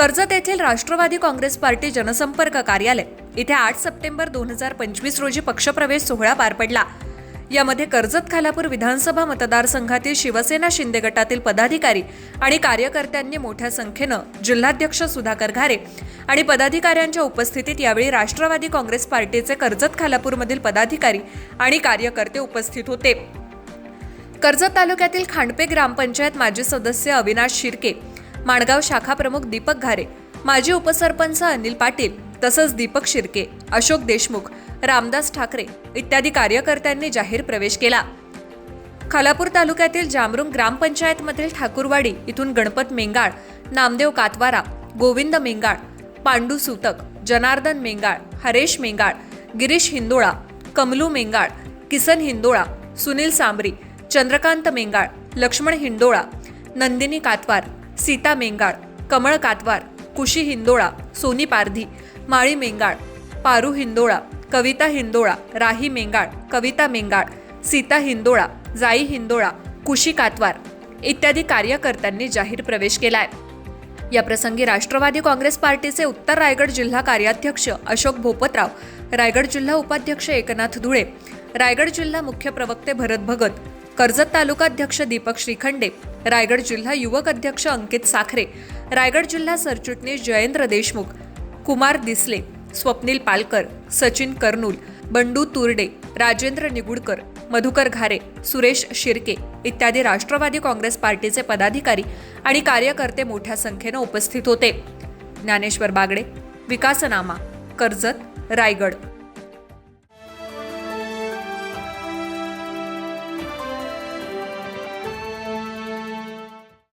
कर्जत येथील राष्ट्रवादी काँग्रेस पार्टी जनसंपर्क कार्यालय. इथे आठ सप्टेंबर दोन हजार पंचवीस रोजी पक्षप्रवेश सोहळा पार पडला. यामध्ये कर्जत खालापूर विधानसभा मतदारसंघातील शिवसेना शिंदे गटातील पदाधिकारी आणि कार्यकर्त्यांनी मोठ्या संख्येनं जिल्हाध्यक्ष सुधाकर घारे आणि पदाधिकाऱ्यांच्या उपस्थितीत यावेळी राष्ट्रवादी काँग्रेस पार्टीचे कर्जत खालापूरमधील पदाधिकारी आणि कार्यकर्ते उपस्थित होते. कर्जत तालुक्यातील खांडपे ग्रामपंचायत माजी सदस्य अविनाश शिर्के माणगाव शाखा प्रमुख दीपक घारे माजी उपसरपंच अनिल पाटील तसंच दीपक शिर्के अशोक देशमुख रामदास ठाकरे इत्यादी कार्यकर्त्यांनी जाहीर प्रवेश केला. खालापूर तालुक्यातील जामरुंग ग्रामपंचायतमधील ठाकूरवाडी इथून गणपत मेंगाळ नामदेव कातवारा गोविंद मेंगाळ पांडू सुतक जनार्दन मेंगाळ हरेश मेंगाळ गिरीश हिंदोळा कमलू मेंगाळ किसन हिंदोळा सुनील सांबरी चंद्रकांत मेंगाळ लक्ष्मण हिंदोळा नंदिनी कातवार सीता मेंगाळ कमळ कातवार कुशी हिंदोळा सोनी पारधी माळी मेंगाळ पारू हिंदोळा कविता हिंदोळा राही मेंगाळ कविता मेंगाळ सीता हिंदोळा जाई हिंदोळा कुशी कातवार इत्यादी कार्यकर्त्यांनी जाहीर प्रवेश केलाय. या प्रसंगी राष्ट्रवादी काँग्रेस पार्टीचे उत्तर रायगड जिल्हा कार्याध्यक्ष अशोक भोपतराव रायगड जिल्हा उपाध्यक्ष एकनाथ धुळे रायगड जिल्हा मुख्य प्रवक्ते भरत भगत कर्जत तालुकाध्यक्ष दीपक श्रीखंडे रायगड जिल्हा युवक अध्यक्ष अंकित साखरे रायगड जिल्हा सरचिटणीस जयेंद्र देशमुख कुमार दिसले स्वप्नील पालकर सचिन कर्नूल बंडू तुर्डे राजेंद्र निगुडकर मधुकर घारे सुरेश शिर्के इत्यादी राष्ट्रवादी काँग्रेस पार्टीचे पदाधिकारी आणि कार्यकर्ते मोठ्या संख्येनं उपस्थित होते. ज्ञानेश्वर बागडे विकासनामा कर्जत रायगड.